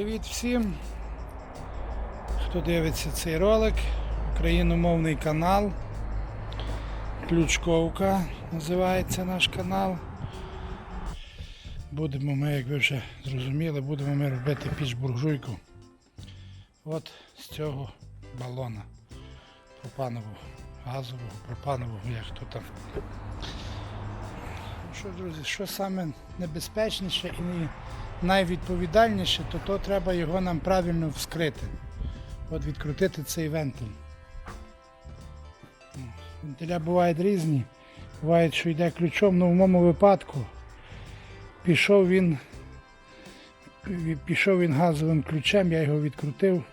Привіт всім, хто дивиться цей ролик. Україномовний канал. Ключковка називається наш канал. Будемо ми, як ви вже зрозуміли, будемо ми робити піч буржуйку. От з цього балона. Пропанового, газового, пропанового, як хто там. Ну що, друзі, що саме небезпечніше і найвідповідальніше, то, то треба його нам правильно вскрити. От відкрутити цей вентиль. Ну, Вентиля бувають різні. Буває, що йде ключом, але в моєму випадку пішов він, пішов він газовим ключем, я його відкрутив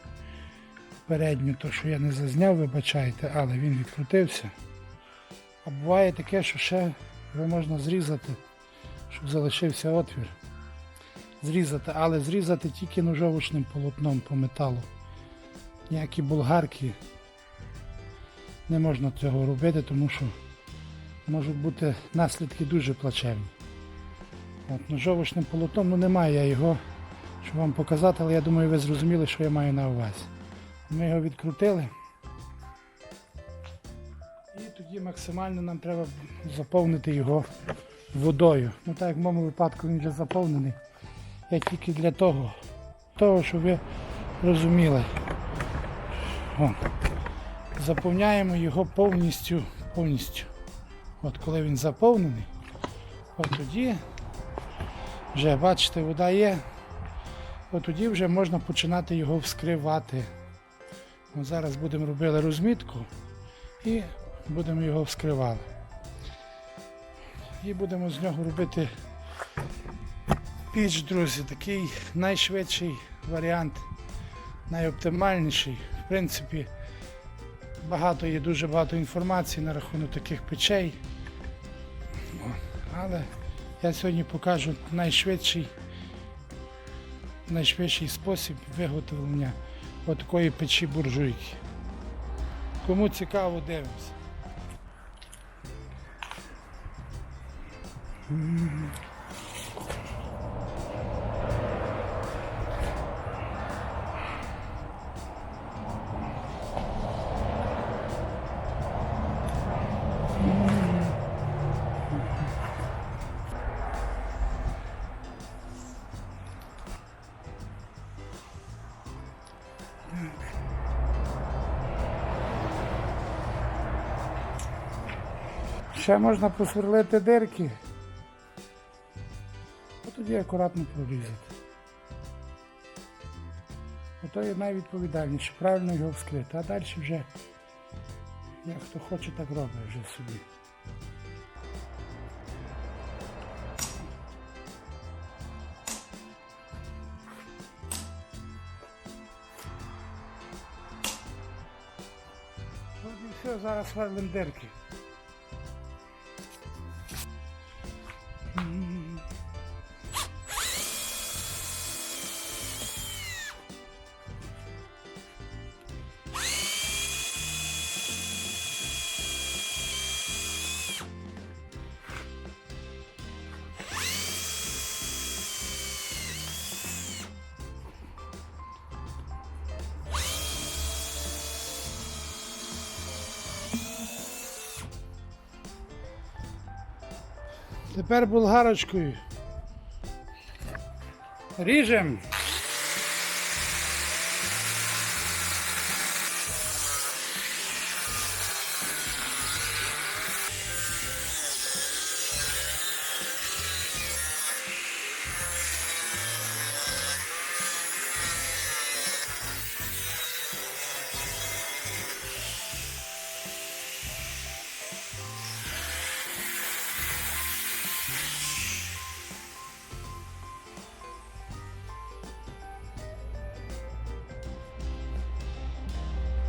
передню, то що я не зазняв, вибачайте, але він відкрутився. А буває таке, що ще його можна зрізати, щоб залишився отвір. Зрізати, але зрізати тільки ножовочним полотном по металу. Ніякі болгарки не можна цього робити, тому що можуть бути наслідки дуже плачевні. От, ножовочним полотном, ну немає я його, щоб вам показати, але я думаю, ви зрозуміли, що я маю на увазі. Ми його відкрутили. І тоді максимально нам треба заповнити його водою. Ну так як в моєму випадку він вже заповнений. Я тільки для того, того, щоб ви розуміли. О, заповняємо його повністю, повністю. От коли він заповнений, от тоді вже бачите, вода є, от тоді вже можна починати його вскривати. От зараз будемо робити розмітку і будемо його вскривати. І будемо з нього робити піч, друзі, такий найшвидший варіант, найоптимальніший. В принципі, багато є дуже багато інформації на рахунок таких печей. Але я сьогодні покажу найшвидший, найшвидший спосіб виготовлення такої печі буржуйки. Кому цікаво, дивимося. Ще можна посверлити дирки. А тоді акуратно прорізати. Ото є найвідповідальніше, правильно його вскрити. А далі вже, як хто хоче, так робить вже собі. Зараз сверлим дирки. Тепер булгарочкою. Ріжем.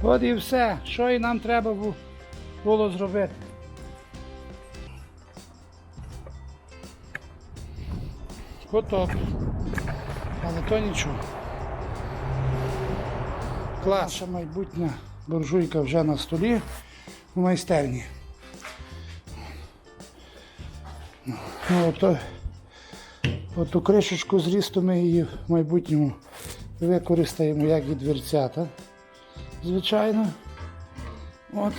От і все, що і нам треба було зробити. Коток. Але то нічого. Клас. Наша майбутня буржуйка вже на столі у майстерні. Ну, ото, оту кришечку зрісту ми її в майбутньому використаємо як і дверцята. Звичайно. От.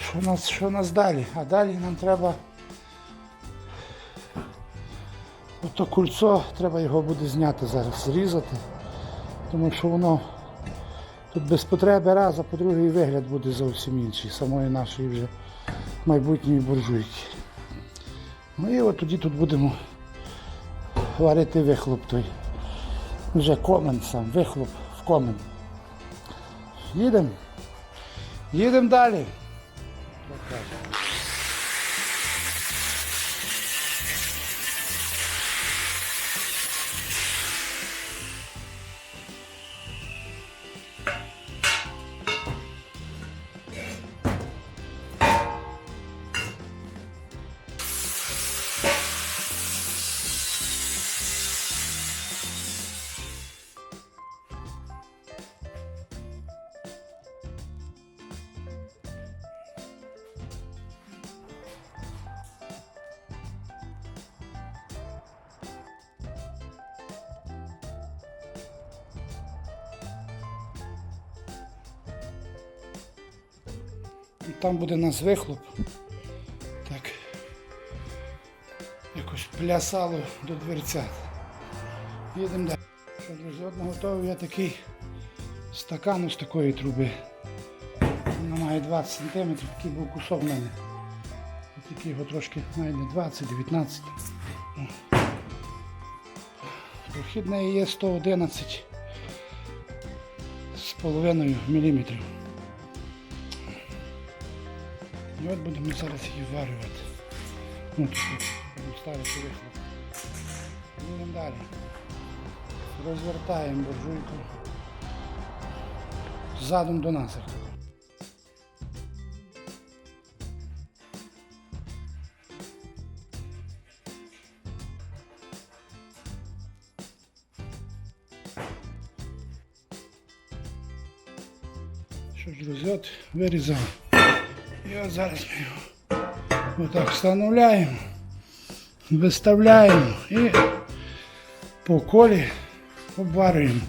Що нас, що нас далі? А далі нам треба. Ото кульцо, треба його буде зняти зараз, зрізати. Тому що воно тут без потреби раз, а по-друге вигляд буде зовсім інший, самої нашої вже майбутньої буржуйки. Ну і от тоді тут будемо варити вихлоп той. Вже комен сам, вихлоп в комен. Їдемо. Їдемо далі. І там буде нас вихлоп. Так. Якось плясало до дверцят. Їдемо далі. Друзі, от наготовив я такий стакан ось такої труби. Вона має 20 см, такий був кусок в мене. Такий його трошки навіть не 20, 19. О. Прохід неї є 111 з половиною міліметрів. І от будемо зараз її варювати. Ну, будемо ставити вихлоп. Їдемо далі. Розвертаємо буржуйку. Задом до нас. Що ж, друзі, от вирізали. І от зараз ми його отак встановляємо, виставляємо і по колі обварюємо.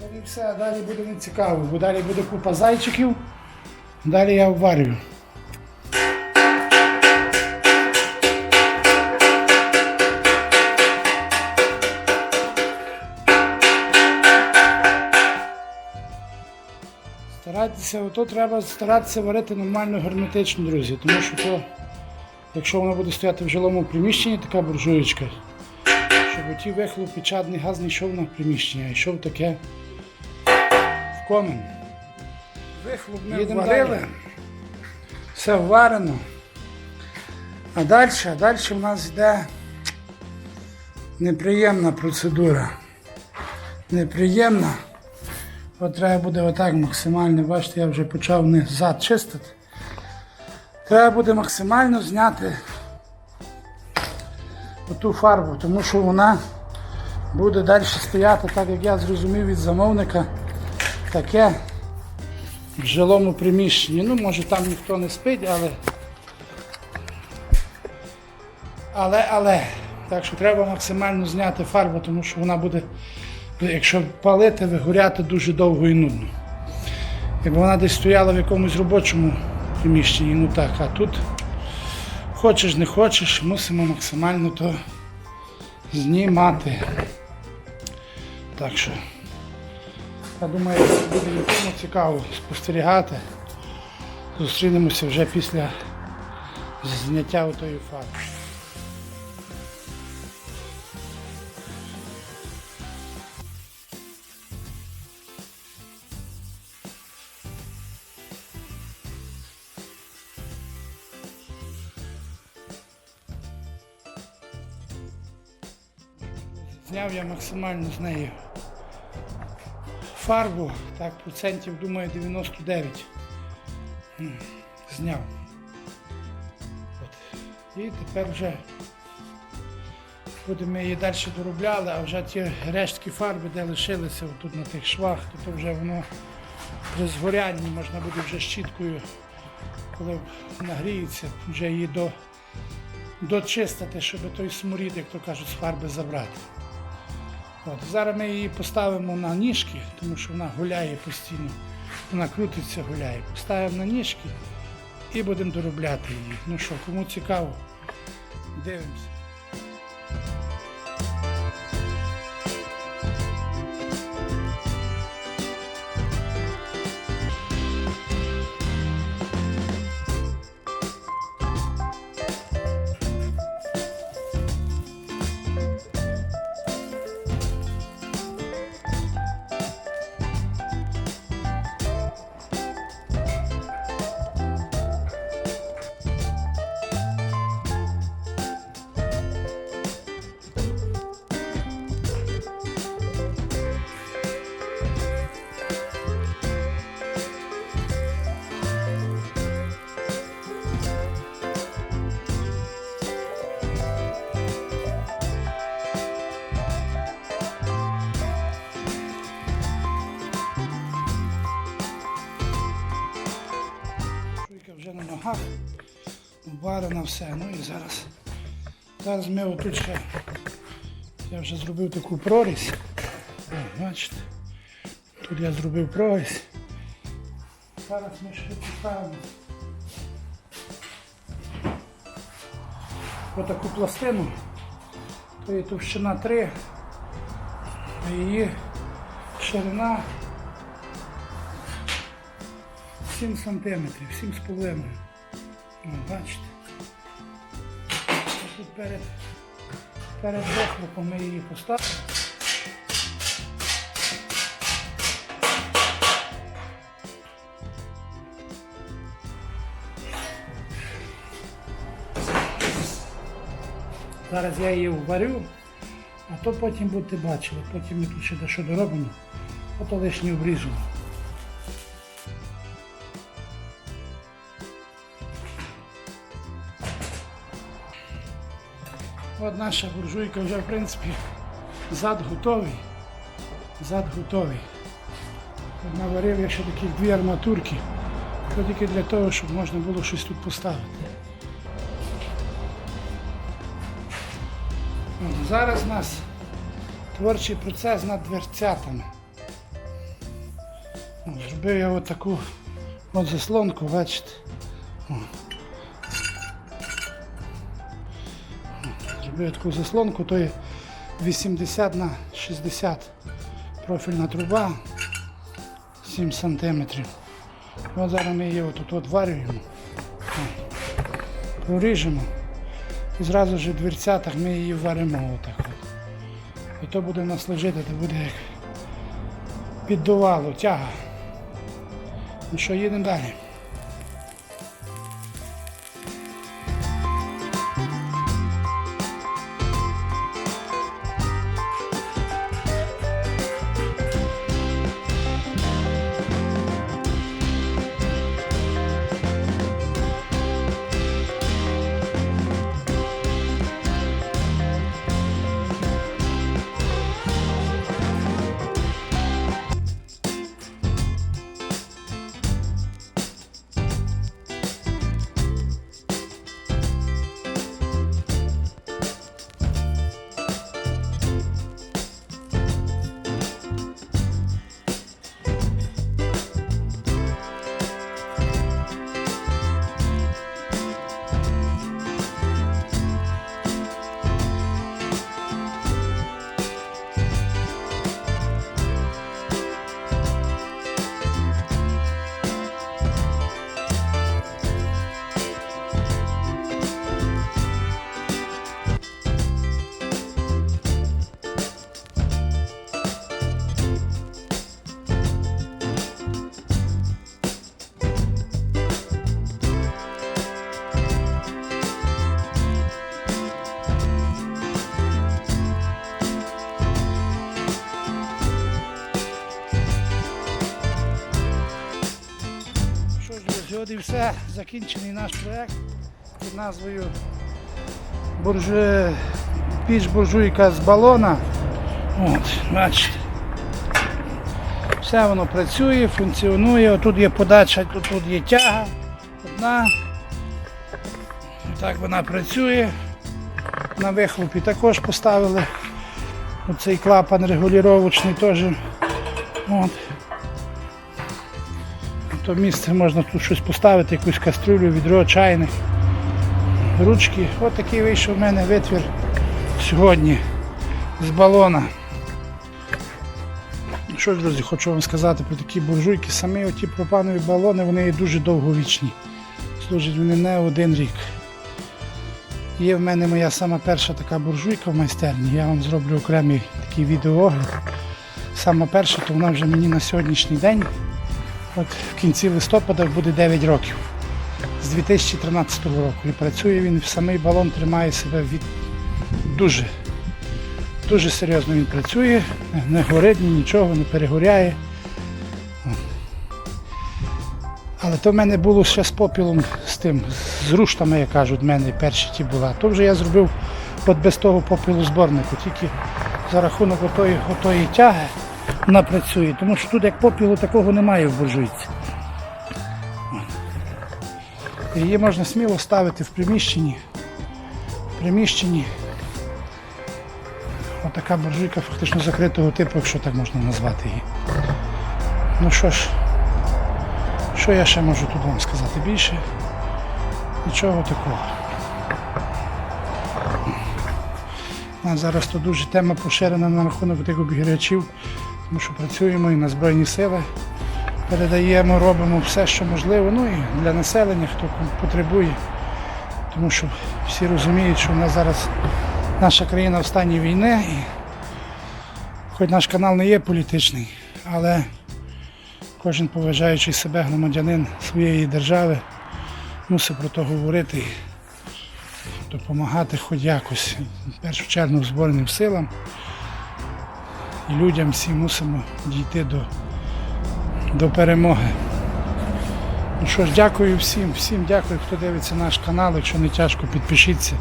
Ну І все, далі буде не цікаво, бо далі буде купа зайчиків, далі я обварюю. Старайтеся, ото треба старатися варити нормально герметично, друзі, тому що то, якщо вона буде стояти в жилому приміщенні, така буржуєчка, щоб ті вихлопи чадний газ не йшов на приміщення, а йшов таке в комен. Вихлоп ми варили. Все варено. А далі, а далі в нас йде неприємна процедура. Неприємна. От треба буде отак максимально, бачите, я вже почав не зад чистити. Треба буде максимально зняти оту фарбу, тому що вона буде далі стояти, так як я зрозумів від замовника, таке в жилому приміщенні. Ну, може там ніхто не спить, але. Але, але. Так що треба максимально зняти фарбу, тому що вона буде, якщо палити, вигоряти дуже довго і нудно. Якби вона десь стояла в якомусь робочому приміщенні, ну так, а тут хочеш не хочеш, мусимо максимально то знімати. Так що. Я думаю, буде нікому цікаво спостерігати. Зустрінемося вже після зняття отої фарби. Зняв я максимально з неї фарбу, так, процентів, думаю, 99. Зняв. От. І тепер вже Будемо її далі доробляли, а вже ті рештки фарби, де лишилися тут на тих швах, то, то вже воно при згорянні можна буде вже щіткою, коли нагріється, вже її до, дочистити, щоб той сморід, як то кажуть, з фарби забрати. От, зараз ми її поставимо на ніжки, тому що вона гуляє постійно. Вона крутиться, гуляє. Поставимо на ніжки і будемо доробляти її. Ну що, кому цікаво, дивимося. Ногах, обварена все. Ну і зараз. Зараз ми отут ще. Я вже зробив таку прорізь. О, бачите. Тут я зробив прорізь. Зараз ми ще поставимо отаку пластину. То є товщина 3, а її ширина 7 сантиметрів, 7,5. О, бачите. Тут перед, перед вихлопом ми її поставимо. Зараз я її вварю, а то потім будете бачили, потім ми тут ще дещо доробимо, а то лишнє обріжемо. От наша буржуйка вже в принципі зад готовий. Зад готовий. От Наварив я ще таких дві арматурки, то тільки для того, щоб можна було щось тут поставити. От, зараз у нас творчий процес над дверцятами. Зробив я от таку от заслонку, бачите. Зробив таку заслонку, то є 80 на 60 профільна труба, 7 сантиметрів. От зараз ми її отут от варюємо, О, проріжемо і зразу ж в дверцятах ми її варимо отак от. І то буде нас лежати, то буде як піддувало, тяга. Ну що, їдемо далі. Все. Закінчений наш проект під назвою Бурже... піч буржуйка з балона. От, бачите. Все воно працює, функціонує. Тут є подача, тут, є тяга. Одна. Так вона працює. На вихлопі також поставили. Оцей клапан регулювачний теж. То місце можна тут щось поставити, якусь кастрюлю, відро, чайник, ручки. Ось такий вийшов в мене витвір сьогодні з балона. Ну Що ж, друзі, хочу вам сказати про такі буржуйки. Самі оті пропанові балони, вони дуже довговічні. Служать вони не один рік. Є в мене моя сама перша така буржуйка в майстерні. Я вам зроблю окремий такий відеоогляд. Сама перша, то вона вже мені на сьогоднішній день, от в кінці листопада буде 9 років. З 2013 року. І працює він, самий балон тримає себе від дуже, дуже серйозно він працює, не горить нічого, не перегоряє. Але то в мене було ще з попілом, з тим, з руштами, як кажуть, в мене перші ті була. То вже я зробив от без того попілу зборнику, тільки за рахунок отої, отої тяги вона працює, тому що тут як попілу такого немає в буржуйці. Її можна сміло ставити в приміщенні. В приміщенні отака буржуйка фактично закритого типу, якщо так можна назвати її. Ну що ж, що я ще можу тут вам сказати більше? Нічого такого. Зараз тут дуже тема поширена на рахунок тих обігрівачів, тому що працюємо і на Збройні сили. Передаємо, робимо все, що можливо, ну і для населення, хто потребує. Тому що всі розуміють, що в нас зараз наша країна в стані війни. І хоч наш канал не є політичний, але кожен поважаючий себе громадянин своєї держави мусить про то говорити і допомагати хоч якось. В першу чергу Збройним силам людям всі мусимо дійти до, до перемоги. Ну що ж, дякую всім, всім дякую, хто дивиться наш канал. Якщо не тяжко, підпишіться,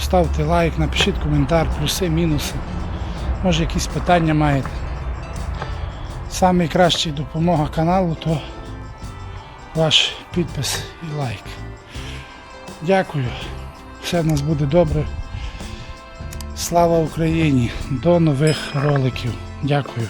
ставте лайк, напишіть коментар, плюси, мінуси. Може якісь питання маєте. Найкраща допомога каналу то ваш підпис і лайк. Дякую. Все в нас буде добре. Слава Україні! До нових роликів. Дякую.